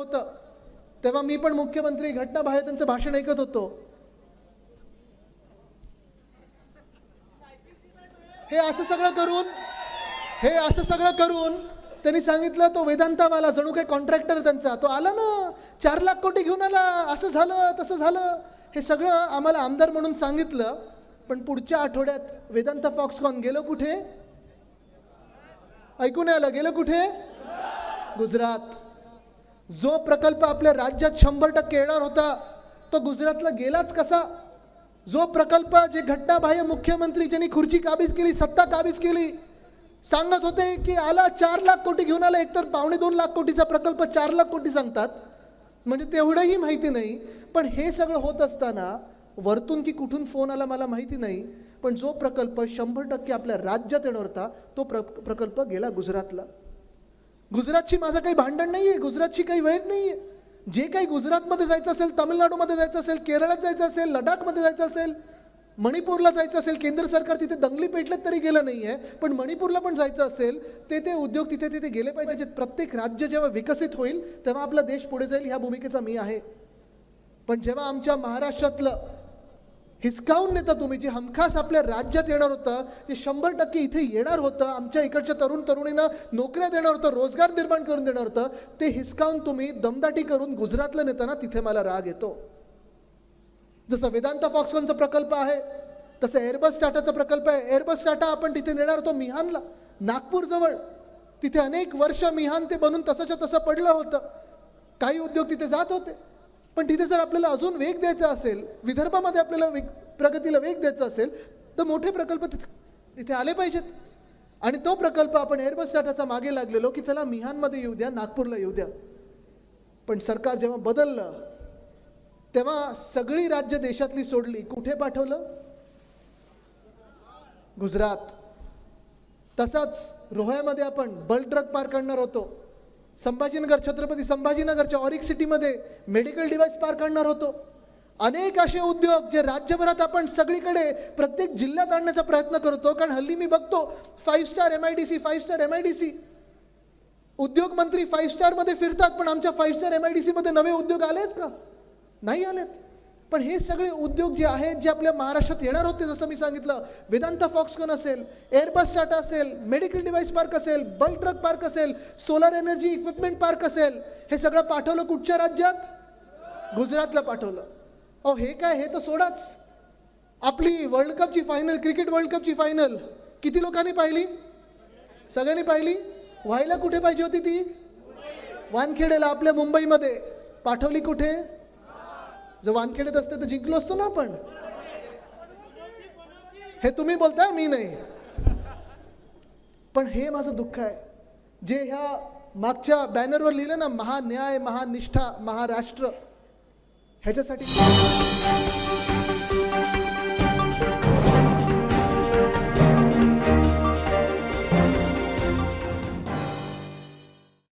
होतं. तेव्हा मी पण मुख्यमंत्री घटना बाहेर त्यांचं भाषण ऐकत होतो. हे असं सगळं करून हे असं सगळं करून त्यांनी सांगितलं तो वेदांतावाला जणू काही कॉन्ट्रॅक्टर त्यांचा. तो आला ना चार लाख कोटी घेऊन आला असं झालं तसं झालं. हे सगळं आम्हाला आमदार म्हणून सांगितलं पण पुढच्या आठवड्यात वेदांत फॉक्सकॉन गेलो कुठे? ऐकून आलं गेलं कुठे? गुजरात. जो प्रकल्प आपल्या राज्यात शंभर टक्के येणार होता तो गुजरातला गेलाच कसा? जो प्रकल्प जे घटनाबाह्य मुख्यमंत्री ज्यांनी खुर्ची काबीज केली सत्ता काबीज केली सांगत होते की आला चार लाख कोटी घेऊन आला एकतर पावणे दोन लाख कोटीचा प्रकल्प चार लाख कोटी सांगतात. म्हणजे तेवढंही माहिती नाही. पण हे सगळं होत असताना वरतून की कुठून फोन आला मला माहिती नाही. पण जो प्रकल्प शंभर टक्के आपल्या राज्यात येणार होता तो प्र प्रकल्प गेला गुजरातला. गुजरातची माझं काही भांडण नाही आहे गुजरातची काही वैर आहे जे काही गुजरातमध्ये जायचं असेल तामिळनाडूमध्ये जायचं असेल केरळात जायचं असेल लडाखमध्ये जायचं असेल मणिपूरला जायचं असेल केंद्र सरकार तिथे दंगली पेटलेत तरी गेलं नाही आहे पण मणिपूरला पण जायचं असेल ते ते उद्योग तिथे तिथे गेले पाहिजे प्रत्येक राज्य जेव्हा विकसित होईल तेव्हा आपला देश पुढे जाईल ह्या भूमिकेचा मी आहे. पण जेव्हा आमच्या महाराष्ट्रातलं हिसकावून नेता तुम्ही. जे हमखास आपल्या राज्यात येणार होतं जे शंभर टक्के इथे येणार होतं आमच्या इकडच्या तरुण तरुणींना नोकऱ्या देणार होतं रोजगार निर्माण करून देणार होतं ते हिसकावून तुम्ही दमदाटी करून गुजरातला नेताना तिथे मला राग येतो. जसं वेदांत फॉक्सकॉनचा प्रकल्प आहे तसं एअरबस टाटाचा प्रकल्प आहे. एअरबस टाटा आपण तिथे नेणार होतो मिहानला. नागपूरजवळ तिथे अनेक वर्ष मिहान ते बनून तसंच्या तसं पडलं होतं. काही उद्योग तिथे जात होते. पण तिथे जर आपल्याला अजून वेग द्यायचा असेल विदर्भामध्ये आपल्याला वेग प्रगतीला वेग द्यायचा असेल तर मोठे प्रकल्प तिथे तिथे आले पाहिजेत. आणि तो प्रकल्प आपण एअरबस साठाचा मागे लागलेलो की चला मिहानमध्ये येऊ द्या नागपूरला येऊ द्या. पण सरकार जेव्हा बदललं तेव्हा सगळी राज्य देशातली सोडली. कुठे पाठवलं? गुजरात. तसाच रोह्यामध्ये आपण बल ट्रक पार करणार होतो. संभाजीनगर छत्रपती संभाजीनगरच्या ऑरिक सिटीमध्ये मेडिकल डिव्हाइस पार काढणार होतो. अनेक असे उद्योग जे राज्यभरात आपण सगळीकडे प्रत्येक जिल्ह्यात आणण्याचा प्रयत्न करतो. कारण हल्ली मी बघतो five star M I D C five star M I D C उद्योग मंत्री फाईव्ह स्टारमध्ये फिरतात पण आमच्या five star M I D सीमध्ये नवे उद्योग आलेत का? नाही आलेत. पण हे सगळे उद्योग जे आहेत जे आपल्या महाराष्ट्रात येणार होते जसं मी सांगितलं वेदांत फॉक्सकॉन असेल एअरबस टाटा असेल मेडिकल डिव्हाइस पार्क असेल बल्क ट्रक पार्क असेल सोलर एनर्जी इक्विपमेंट पार्क असेल हे सगळं पाठवलं कुठच्या राज्यात? गुजरातला पाठवलं. अहो हे काय हे तर सोडाच. आपली वर्ल्ड कपची फायनल क्रिकेट वर्ल्ड कपची फायनल किती लोकांनी पाहिली? सगळ्यांनी पाहिली? व्हायला कुठे पाहिजे होती ती? वानखेडेला आपल्या मुंबईमध्ये. पाठवली कुठे? जर वानखेडेत असते तर जिंकलो असतो ना आपण. हे तुम्ही बोलताय मी नाही. पण हे माझं दुःख आहे. जे ह्या मागच्या बॅनरवर लिहिलं ना महान्याय महानिष्ठा महाराष्ट्र ह्याच्यासाठी